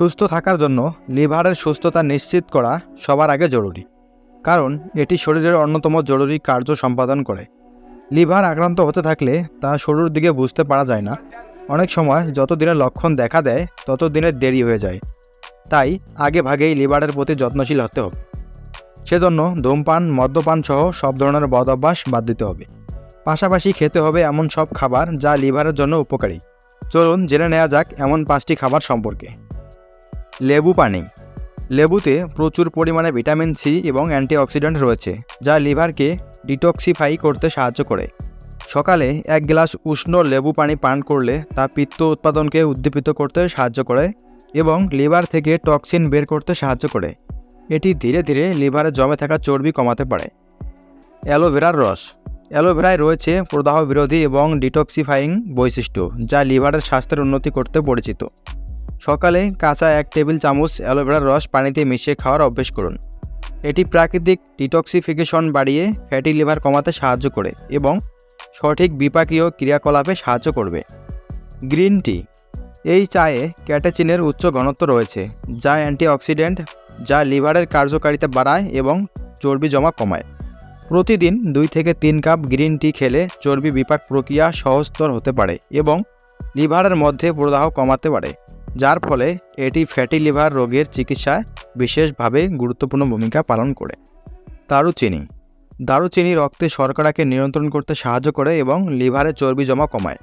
সুস্থ থাকার জন্য লিভারের সুস্থতা নিশ্চিত করা সবার আগে জরুরি। কারণ, এটি শরীরের অন্যতম জরুরি কার্য সম্পাদন করে। লিভার আক্রান্ত হতে থাকলে তা শুরুর দিকে বুঝতে পারা যায় না। অনেক সময় যত দিনের লক্ষণ দেখা দেয় তত দিনের দেরি হয়ে যায়। তাই আগে ভাগেই লিভারের প্রতি যত্নশীল হতে হবে। সেজন্য ধূমপান, মদ্যপান সহ সব ধরনের বদ অভ্যাস বাদ দিতে হবে। পাশাপাশি খেতে হবে এমন সব খাবার যা লিভারের জন্য উপকারী। চলুন জেনে নেওয়া যাক এমন পাঁচটি খাবার সম্পর্কে। লেবু পানি। লেবুতে প্রচুর পরিমাণে ভিটামিন সি এবং অ্যান্টিঅক্সিডেন্ট রয়েছে, যা লিভারকে ডিটক্সিফাই করতে সাহায্য করে। সকালে এক গ্লাস উষ্ণ লেবু পানি পান করলে তা পিত্ত উৎপাদনকে উদ্দীপিত করতে সাহায্য করে এবং লিভার থেকে টক্সিন বের করতে সাহায্য করে। এটি ধীরে ধীরে লিভারে জমে থাকা চর্বি কমাতে পারে। অ্যালোভেরার রস। অ্যালোভেরায় রয়েছে প্রদাহ বিরোধী এবং ডিটক্সিফাইং বৈশিষ্ট্য, যা লিভারের স্বাস্থ্যের উন্নতি করতে পরিচিত। সকালে কাঁচা এক টেবিল চামচ অ্যালোভেরার রস পানিতে মিশিয়ে খাওয়ার অভ্যেস করুন। এটি প্রাকৃতিক ডিটক্সিফিকেশন বাড়িয়ে ফ্যাটি লিভার কমাতে সাহায্য করে এবং সঠিক বিপাকীয় ক্রিয়াকলাপে সাহায্য করবে। Green tea. এই চায়ে ক্যাটাচিনের উচ্চ ঘনত্ব রয়েছে, যা অ্যান্টিঅক্সিডেন্ট, যা লিভারের কার্যকারিতা বাড়ায় এবং চর্বি জমা কমায়। প্রতিদিন দুই থেকে তিন কাপ গ্রিন টি খেলে চর্বি বিপাক প্রক্রিয়া সহজতর হতে পারে এবং লিভারের মধ্যে প্রদাহ কমাতে পারে। যার ফলে এটি ফ্যাটি লিভার রোগের চিকিৎসায় বিশেষভাবে গুরুত্বপূর্ণ ভূমিকা পালন করে। দারুচিনি। দারুচিনি রক্তে শর্করাকে নিয়ন্ত্রণ করতে সাহায্য করে এবং লিভারে চর্বি জমা কমায়।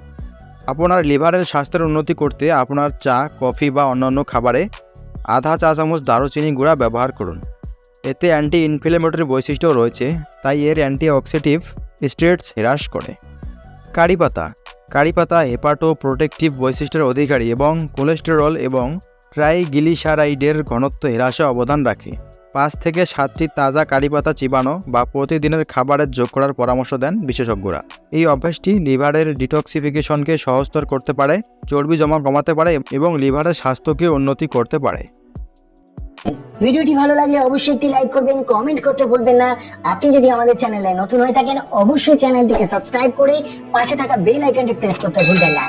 আপনার লিভারের স্বাস্থ্যের উন্নতি করতে আপনার চা, কফি বা অন্যান্য খাবারে আধা চা চামচ দারুচিনি গুঁড়া ব্যবহার করুন। এতে অ্যান্টি ইনফ্লেমেটরি বৈশিষ্ট্য রয়েছে, তাই এর অ্যান্টি অক্সিটিভ স্টেটস হ্রাস করে। কারি পাতা। কারি পাতা হেপাটো প্রোটেকটিভ বৈশিষ্ট্যের অধিকারী এবং কোলেস্টেরল এবং ট্রাইগ্লিসারাইডের ঘনত্ব হ্রাসে অবদান রাখে। পাঁচ থেকে সাতটি তাজা কারি পাতা চিবানো বা প্রতিদিনের খাবারে যোগ করার পরামর্শ দেন বিশেষজ্ঞরা। এই অভ্যাসটি লিভারের ডিটক্সিফিকেশনকে সহজতর করতে পারে, চর্বি জমা কমাতে পারে এবং লিভারের স্বাস্থ্যকে উন্নতি করতে পারে। ভিডিওটি ভালো লাগলে অবশ্যই একটি লাইক করবেন কমেন্ট করতে ভুলবেন না। আপনি যদি আমাদের চ্যানেলে নতুন হয়ে থাকেন, অবশ্যই চ্যানেলটিকে সাবস্ক্রাইব করে পাশে থাকা বেল আইকনটি প্রেস করতে ভুলবেন না।